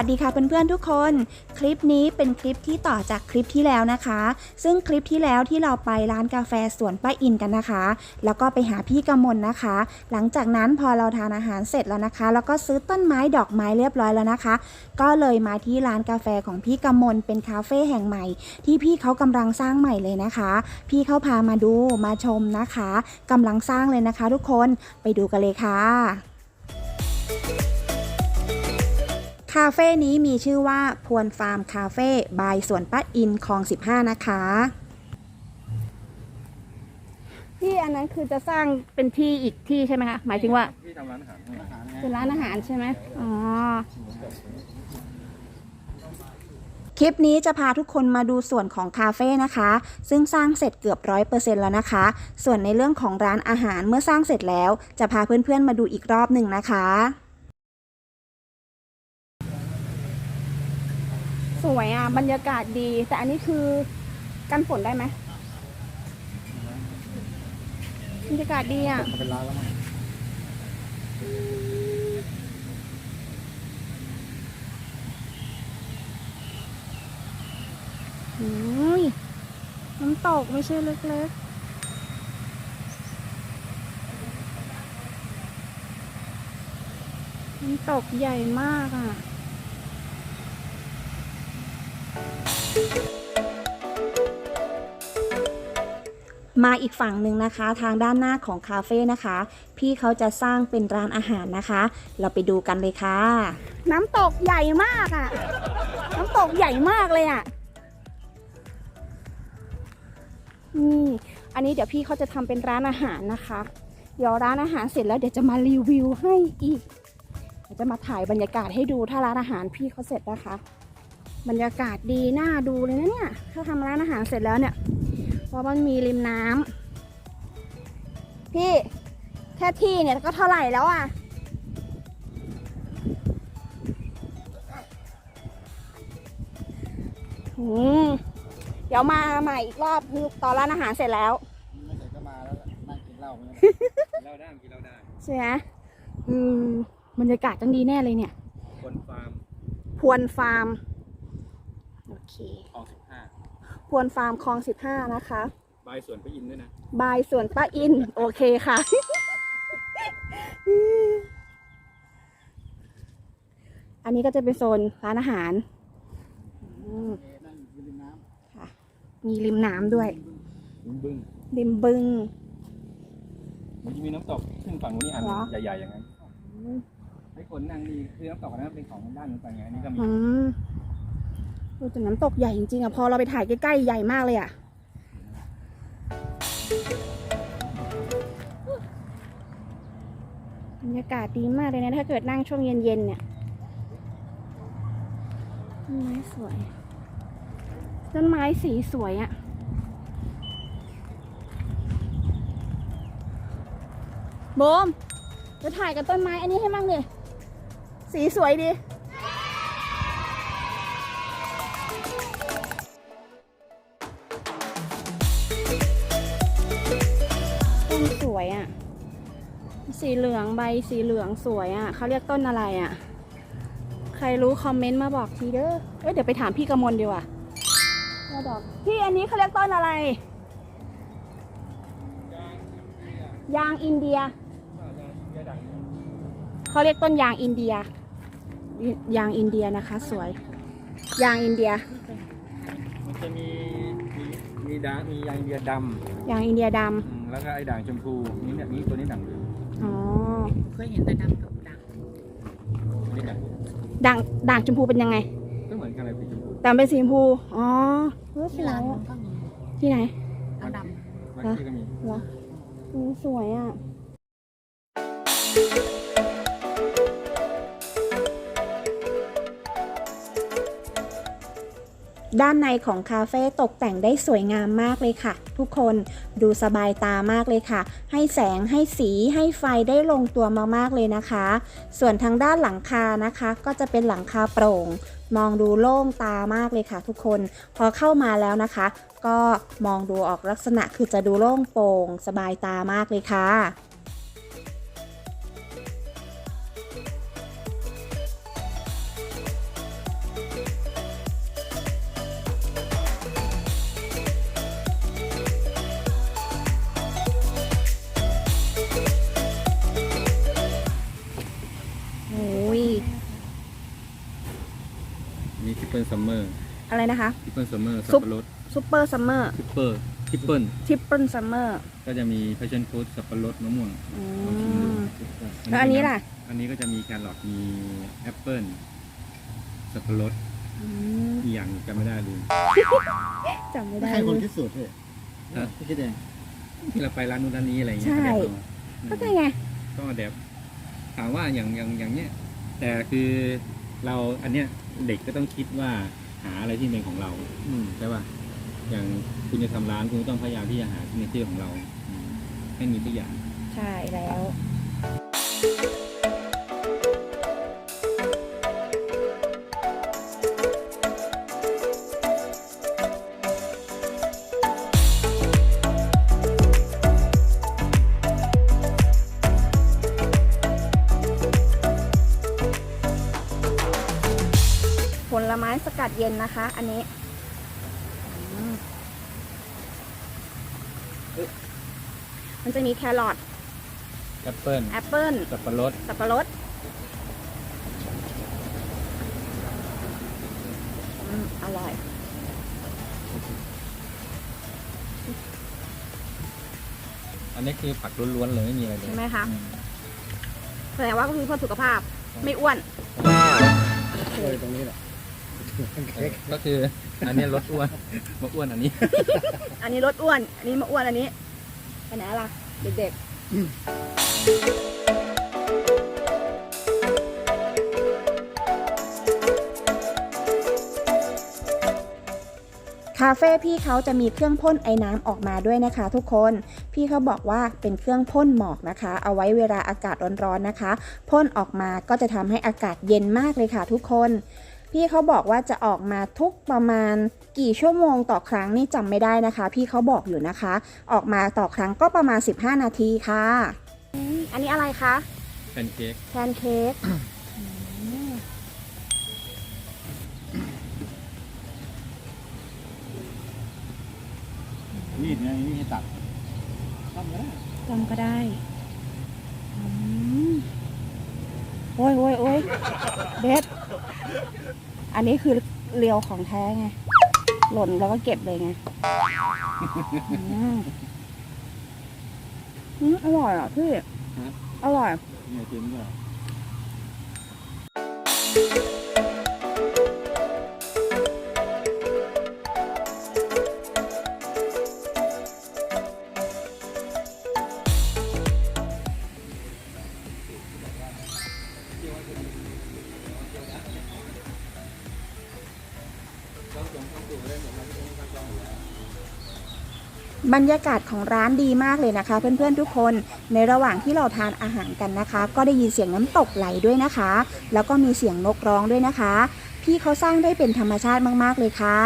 สวัสดีค่ะเพื่อนๆทุกคน คลิปนี้เป็นคลิปที่ต่อจากคลิปที่แล้วนะคะ ซึ่งคลิปที่แล้วที่เราไปร้านกาแฟสวนป้าอินกันนะคะ แล้วก็ไปหาพี่กำมลนะคะ หลังจากนั้นพอเราทานอาหารเสร็จแล้วนะคะ แล้วก็ซื้อต้นไม้ดอกไม้เรียบร้อยแล้วนะคะ ก็เลยมาที่ร้านกาแฟของพี่กำมลเป็นคาเฟ่แห่งใหม่ ที่พี่เขากำลังสร้างใหม่เลยนะคะ พี่เขาพามาดูมาชมนะคะกำลังสร้างเลยนะคะ ทุกคนไปดูกันเลยค่ะ คาเฟ่นี้มีชื่อว่าพวนฟาร์มคาเฟ่บายสวนป้าอินคลอง 15 นะคะที่อันนั้นคือจะสร้างเป็นที่อีกที่ใช่ไหมคะ หมายถึงว่าที่ทำร้านอาหารอาหารเป็นร้านอาหารใช่ไหมอ๋อ คลิปนี้จะพาทุกคนมาดูส่วนของคาเฟ่นะคะ ซึ่งสร้างเสร็จเกือบร้อยเปอร์เซ็นต์แล้วนะคะ ส่วนในเรื่องของร้านอาหารเมื่อสร้างเสร็จแล้ว จะพาเพื่อนๆมาดูอีกรอบหนึ่งนะคะ ส วยอะบรรยากาศดี แต่อันนี้คือกันฝนได้ไหมบรรยากาศดีอะ เป็นร้านแล้วมั้งโอ้ยน้ำตกไม่ใช่เล็กๆ น้ำตกใหญ่มากอะ มาอีกฝั่งหนึ่งนะคะ ทางด้านหน้าของคาเฟ่นะคะ พี่เขาจะสร้างเป็นร้านอาหารนะคะ เราไปดูกันเลยค่ะ น้ำตกใหญ่มากอะ น้ำตกใหญ่มากเลยอะนี่อันนี้เดี๋ยวพี่เขาจะทำเป็นร้านอาหารนะคะ เดี๋ยวร้านอาหารเสร็จแล้วเดี๋ยวจะมารีวิวให้อีกเดี๋ยวจะมาถ่ายบรรยากาศให้ดูถ้าร้านอาหารพี่เขาเสร็จนะคะ บรรยากาศดีน่าดูเลยนะเนี่ย ถ้าทำร้านอาหารเสร็จแล้วเนี่ยเพราะมันมีริมน้ำพี่แค่ที่เนี่ยก็เท่าไหร่แล้วอะ อืม เดี๋ยวมาใหม่อีกรอบคือตอนร้านอาหารเสร็จแล้ว ไม่เสร็จก็มาแล้วนั่งกินเหล้าเนี่ยกินเหล้าได้กินเหล้าได้ใช่ไหมอืมบรรยากาศต้องดีแน่เลยเนี่ยคนฟาร์มพวนฟาร์มโอ เคคลองสิบห้าพวนฟาร์มคลองสิบห้านะคะ บายสวนไปอินด้วยนะ บายสวนป้าอิน โอเคค่ะ อันนี้ก็จะเป็นโซนร้านอาหารอืมนั่งอยู่ริมน้ค่ะ มีริมน้ำด้วยำบึ้งริมบึง มันจะมีน้ำตกขึ้นฝั่งนู้นนี่อันเหรอ ใหญ่ๆอย่างนั้น ให้คนนั่งนี่คือน้ำตกอันนั้นเป็นของด้านนู้นไปไงอันนี้ก็มีอืม โอ้แต่น้ำตกใหญ่จริงๆอะพอเราไปถ่ายใกล้ๆใหญ่มากเลยอะบรรยากาศดีมากเลยนะถ้าเกิดนั่งช่วงเย็นๆเนี่ยต้นไม้สวย ต้นไม้สีสวยอะโบมจะถ่ายกับต้นไม้อันนี้ให้มั่งดิสีสวยดี สีเหลืองใบสีเหลืองสวยอะ่ะเขาเรียกต้นอะไรอะ่ะ ใครรู้คอมเมนต์มาบอกทีเด้อเอ้ยเดี๋ยวไปถามพี่กมลดีกว่าว่าดอกพี่อันนี้เขาเรียกต้นอะไร ยางอินเดียเขาเรียกต้นยางอินเดีย ยางอินเดียนะคะ สวย ยางอินเดีย มันจะมีมีมีด่างมียางเบียร์ดยางอินเดียดำ อืมแล้วก็ไอ้ด่างชมพูนี่เนี่ยนี่ตัวนี้ด่างเหลืองำ อ๋อเคยเห็นแต่ดำกับด่างตัวนี้ด่างด่างด่างชมพูเป็นยังไง ก็เหมือนกันเลยสีชมพูแต่เป็นสีชมพูอ๋อเออสที่วยร้านอะก็มีที่ไหนเอาดบางที่ก็มีเหรออืมสวยอะ ด้านในของคาเฟ่ตกแต่งได้สวยงามมากเลยค่ะ ทุกคนดูสบายตามากเลยค่ะ ให้แสงให้สีให้ไฟได้ลงตัวมากๆเลยนะคะ ส่วนทางด้านหลังคานะคะ ก็จะเป็นหลังคาโปร่ง มองดูโล่งตามากเลยค่ะ ทุกคนพอเข้ามาแล้วนะคะ ก็มองดูออกลักษณะคือจะดูโล่งโปร่ง สบายตามากเลยค่ะ ซัมเมอร์อะไรนะคะทิปเปิลซัมเมอร์สับซุปปะรดซูเปอร์ซัมเมอร์ทิปเปอร์ทิปเปิลทิปเปิลซัมเมอร์ก็จะมีแพชชั่นฟรุตสับปะรดมะม่วงลองชิมดูแล้วอันนี้ล่ะอันนี้ก็จะมีแครอทมีแอปเปิลสับปะรดอีกอย่างจำไม่ได้ลืมจำไม่ได้ใครเลคนย คิดสูตรพี่ฮะพี่คิดเองที่เราไปร้านนู้นร้านนี้อะไรเงี้ยใช่ ก็ก็เด็ใช่ไงก็เด็บถามว่าอย่างอย่างอย่างเนี้ยแต่คือ เราอันเนี้ยเด็กก็ต้องคิดว่าหาอะไรที่เป็นของเรา อืมใช่ป่ะอย่างคุณจะทำร้านคุณก็ต้องพยายามที่จะหาซิกเนเจอร์ของเราอืมให้มีทุกอย่าง ใช่แล้ว ดเย็นนะคะ อันนี้อืมมันจะมีแครอทแอปเปิลแอปเปิ้ลสับปะรดสับปะรดอืมอร่อย อันนี้คือผักล้วนๆเลยไม่มีอะไรเลย ใช่ไหมคะอืมแสดงว่าก็คือเพื่อสุขภาพไม่อ้วนเลยตรงนี้แหละเออ ก็คืออันนี้ลดอ้วนมาอ้วนอันนี้ อันนี้ลดอ้วน อันนี้มาอ้วนอันนี้ไปไหนล่ะ เด็กคาเฟ่พี่เขาจะมีเครื่องพ่นไอ้น้ำออกมาด้วยนะคะ ทุกคนพี่เขาบอกว่าเป็นเครื่องพ่นหมอกนะคะ เอาไว้เวลาอากาศร้อนๆนะคะพ่นออกมาก็จะทำให้อากาศเย็นมากเลยค่ะ ทุกคน พี่เขาบอกว่าจะออกมาทุกประมาณกี่ชั่วโมงต่อครั้งนี่จำไม่ได้นะคะ พี่เขาบอกอยู่นะคะ ออกมาต่อครั้งก็ประมาณ 15 นาทีค่ะๆอันนี้อะไรคะแพนเค้กแพนเค้กมีดไงมีดให้ตัดทำก็ได้ลำก็ได้อืม โอ้ยโอ้ยโอ้ยเบสอันนี้คือเรียวของแท้ไง หล่นแล้วก็เก็บเลยไงอืมอืมอร่อยอะพี่ อร่อย เนี่ยกินก็ บรรยากาศของร้านดีมากเลยนะคะ เพื่อนๆทุกคนในระหว่างที่เราทานอาหารกันนะคะ ก็ได้ยินเสียงน้ำตกไหลด้วยนะคะ แล้วก็มีเสียงนกร้องด้วยนะคะ พี่เขาสร้างได้เป็นธรรมชาติมากๆเลยค่ะ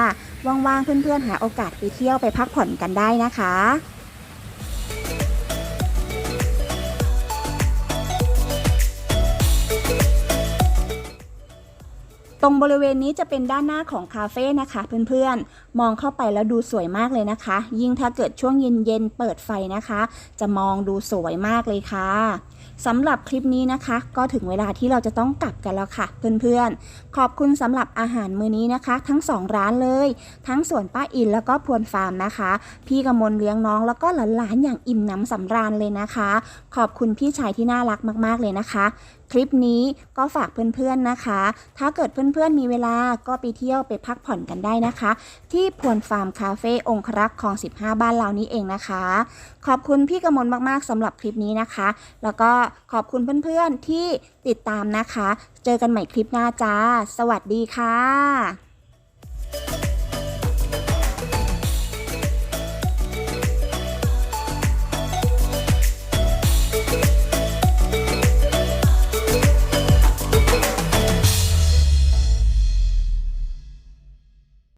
ว่างๆเพื่อนๆหาโอกาสไปเที่ยวไปพักผ่อนกันได้นะคะตรงบริเวณนี้จะเป็นด้านหน้าของคาเฟ่นะคะเพื่อนๆ มองเข้าไปแล้วดูสวยมากเลยนะคะ ยิ่งถ้าเกิดช่วงเย็นๆเปิดไฟนะคะ จะมองดูสวยมากเลยค่ะสำหรับคลิปนี้นะคะ ก็ถึงเวลาที่เราจะต้องกลับกันแล้วค่ะ เพื่อนๆ ขอบคุณสำหรับอาหารมื้อนี้นะคะ ทั้งสองร้านเลย ทั้งสวนป้าอินแล้วก็พวนฟาร์มนะคะ พี่กมลเลี้ยงน้องแล้วก็หลานๆอย่างอิ่มหน้ำสำราญเลยนะคะ ขอบคุณพี่ชายที่น่ารักมากๆเลยนะคะ คลิปนี้ก็ฝากเพื่อนๆนะคะ ถ้าเกิดเพื่อนๆมีเวลาก็ไปเที่ยวไปพักผ่อนกันได้นะคะ ที่ที่พวนฟาร์มคาเฟ่องครักษ์ของ 15 บ้านเรานี้เองนะคะ ขอบคุณพี่กมลมากๆสำหรับคลิปนี้นะคะ แล้วก็ขอบคุณเพื่อนๆที่ติดตามนะคะ เจอกันใหม่คลิปหน้าจ้า สวัสดีค่ะ